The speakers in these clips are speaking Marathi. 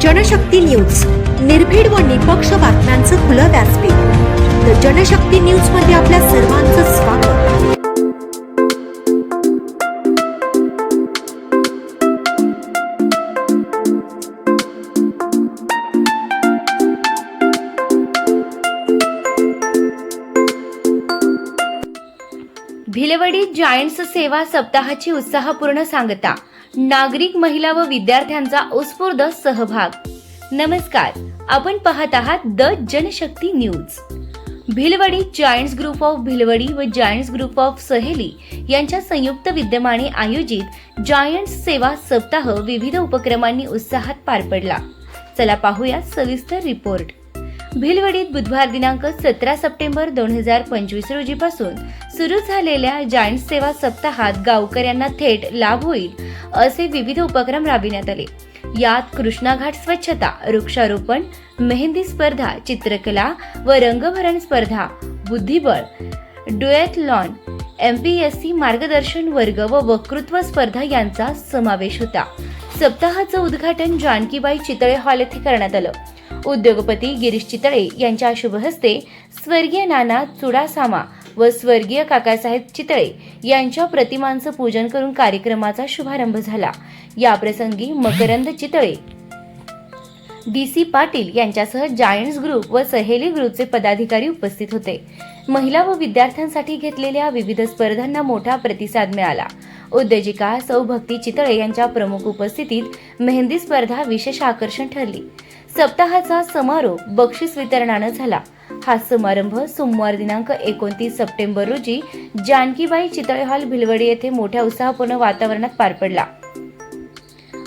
जनशक्ती न्यूज. निर्भीड व निपक्ष बातम्यांचं खुलं व्यासपीठ. द जनशक्ती न्यूजमध्ये आपल्या सर्वांचं स्वागत. भिलवडी जायंट्स सेवा सप्ताहाची उत्साहपूर्ण सांगता. नागरिक महिला व विद्यार्थ्यांचा उत्स्फूर्त सहभाग. नमस्कार आपण पाहत आहात the Janshakti news. Bhilwadi Giants Group of Bhilwadi व जायंट्स ग्रुप ऑफ सहेली यांच्या संयुक्त विद्यमाने आयोजित जायंट्स सेवा सप्ताह विविध उपक्रमांनी उत्साहात पार पडला. चला पाहूया सविस्तर रिपोर्ट. भिलवडीत बुधवार दिनांक सतरा सप्टेंबर दोन हजार पंचवीस रोजीपासून सुरू झालेल्या जायंट सेवा सप्ताहात गावकऱ्यांना थेट लाभ होईल असे विविध उपक्रम राबविण्यात आले. यात कृष्णाघाट स्वच्छता वृक्षारोपण मेहंदी स्पर्धा चित्रकला व रंगभरण स्पर्धा बुद्धिबळ duet lawn M P S C मार्गदर्शन वर्ग व वक्तृत्व स्पर्धा यांचा समावेश होता. सप्ताहाचं उद्घाटन जानकीबाई चितळे हॉल येथे करण्यात आलं. उद्योगपती गिरीश चितळे यांच्या शुभहस्ते स्वर्गीय नाना चुडासामा व स्वर्गीय काकासाहेब चितळे यांच्या प्रतिमांचं पूजन करून कार्यक्रमाचा शुभारंभ झाला. या प्रसंगी मकरंद चितळे डी सी पाटील यांच्यासह जायंट्स ग्रुप व सहेली ग्रुपचे पदाधिकारी उपस्थित होते. महिला व विद्यार्थ्यांसाठी घेतलेल्या विविध स्पर्धांना मोठा प्रतिसाद मिळाला. उद्योजिका सौ भक्ती चितळे यांच्या प्रमुख उपस्थितीत मेहंदी स्पर्धा विशेष आकर्षण ठरली. सप्ताहाचा समारोप बक्षीस वितरणानं झाला. हा समारंभ सोमवार दिनांक एकोणतीस सप्टेंबर रोजी जानकीबाई चितळे हॉल भिलवडी येथे मोठ्या उत्साहपूर्ण वातावरणात पार पडला.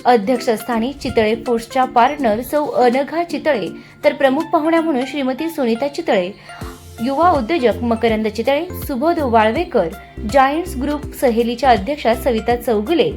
अध्यक्षस्थानी चितळे फोर्सच्या पार्टनर सौ अनघा चितळे तर प्रमुख पाहुण्या म्हणून श्रीमती सुनीता चितळे युवा उद्योजक मकरंद चितळे सुबोध वाळवेकर जायंट्स ग्रुप सहेलीच्या अध्यक्षा सविता चौगुले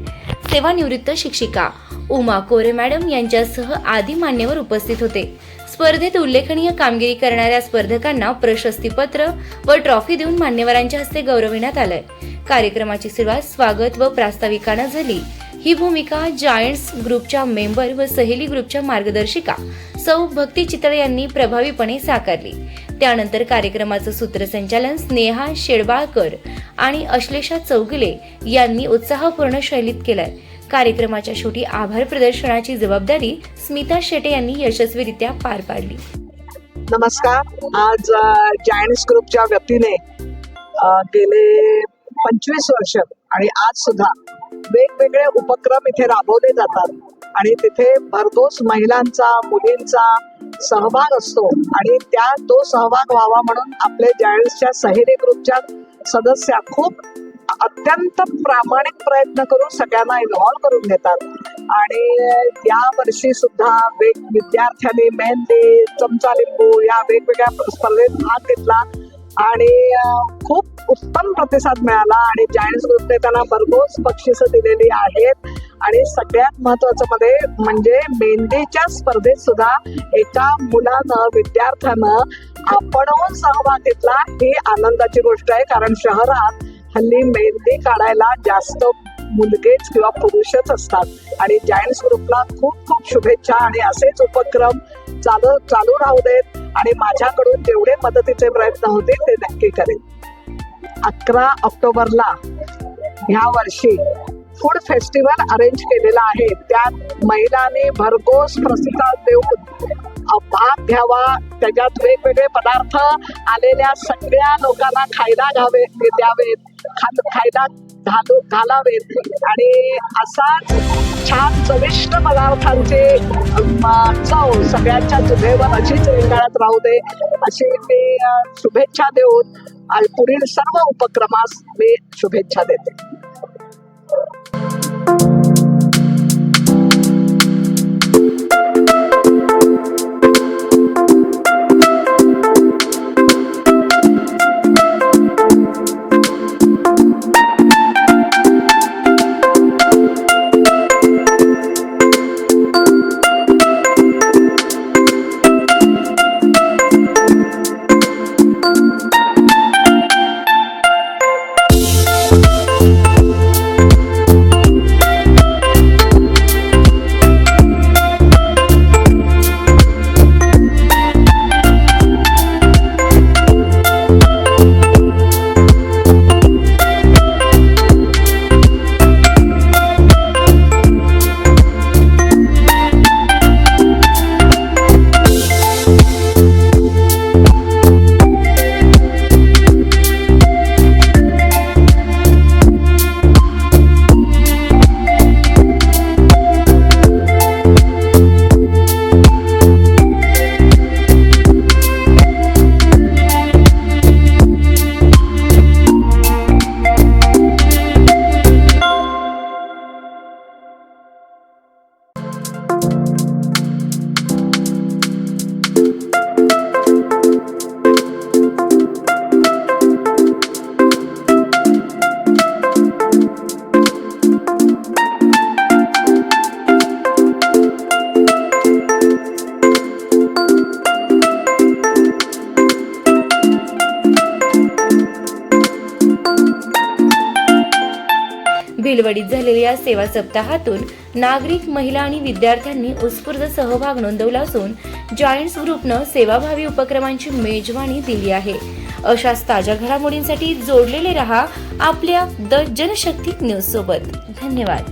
सेवानिवृत्त शिक्षिका उमा कोरे मॅडम यांच्यासह आदी मान्यवर उपस्थित होते. स्पर्धेत उल्लेखनीय कामगिरी करणाऱ्या स्पर्धकांना प्रशस्तीपत्र व ट्रॉफी देऊन मान्यवरांच्या हस्ते गौरविण्यात आलंय. कार्यक्रमाची सुरुवात स्वागत व प्रास्ताविकानं झाली. ही भूमिका जायंट्स ग्रुपच्या मेंबर व सहेली ग्रुपच्या मार्गदर्शिका सौ भक्ती चितळे यांनी प्रभावीपणे साकारली. त्यानंतर कार्यक्रमाचं सूत्रसंचालन स्नेहा शेडबाळकर आणि अश्लेषा चौगुले यांनी उत्साहपूर्ण शैलीत केलंय. कार्यक्रमाच्या शेवटी आभार प्रदर्शनाची जबाबदारी स्मिता शेटे यांनी यशस्वीरित्या पार पाडली. नमस्कार. आज जायंट्स ग्रुपच्या व्यक्तीने गेले पंचवीस वर्ष आणि आज सुद्धा वेगवेगळे उपक्रम इथे राबवले जातात आणि तिथे भरघोस महिलांचा मुलींचा सहभाग असतो आणि त्या तो सहभाग व्हावा म्हणून आपले जायंट्सच्या सहेली ग्रुपच्या सदस्या खूप अत्यंत प्रामाणिक प्रयत्न करून सगळ्यांना इन्व्हॉल्व करून घेतात आणि या वर्षी सुद्धा वेग विद्यार्थ्यांनी मेहंदी चमचा लिंबू या वेगवेगळ्या स्पर्धेत भाग घेतला. आणि खूप उत्तम प्रतिसाद मिळाला आणि जायंट्स ग्रुपने त्यांना भरघोस बक्षिस दिलेली आहेत. आणि सगळ्यात महत्वाचं मध्ये म्हणजे मेहंदीच्या स्पर्धेत सुद्धा एका मुलानं विद्यार्थ्यानं आपण सहभाग घेतला ही आनंदाची गोष्ट आहे. कारण शहरात हल्ली मेहंदी काढायला जास्त मुलगेच किंवा पुरुषच असतात. आणि जायंट्स ग्रुपला खूप खूप शुभेच्छा आणि असेच उपक्रम चालू चालू राहू देत. आणि माझ्याकडून जेवढे मदतीचे प्रयत्न होतील ते नक्की करेन. अकरा ऑक्टोबरला ह्या वर्षी फूड फेस्टिवल अरेंज केलेला आहे. त्यात महिलांनी भरघोस प्रतिसाद देऊन भाग घ्यावा. त्याच्यात वेगवेगळे पदार्थ आलेल्या सगळ्या लोकांना खायला घ्यावे द्यावेत. खायला घालू घालावेत. आणि असाच छान चविष्ट पदार्थांचे चव सगळ्यांच्या चुभेवर अशीच रेंगाळत राहू दे. अशी मी शुभेच्छा देऊन आणि पुढील सर्व उपक्रमास मी शुभेच्छा देते. भिलवडीत झालेल्या या सेवा सप्ताहातून नागरिक महिला आणि विद्यार्थ्यांनी उत्स्फूर्त सहभाग नोंदवला असून जायंट्स ग्रुपनं सेवाभावी उपक्रमांची मेजवानी दिली आहे. अशाच ताज्या घडामोडींसाठी जोडलेले रहा आपल्या द जनशक्ती न्यूज सोबत धन्यवाद.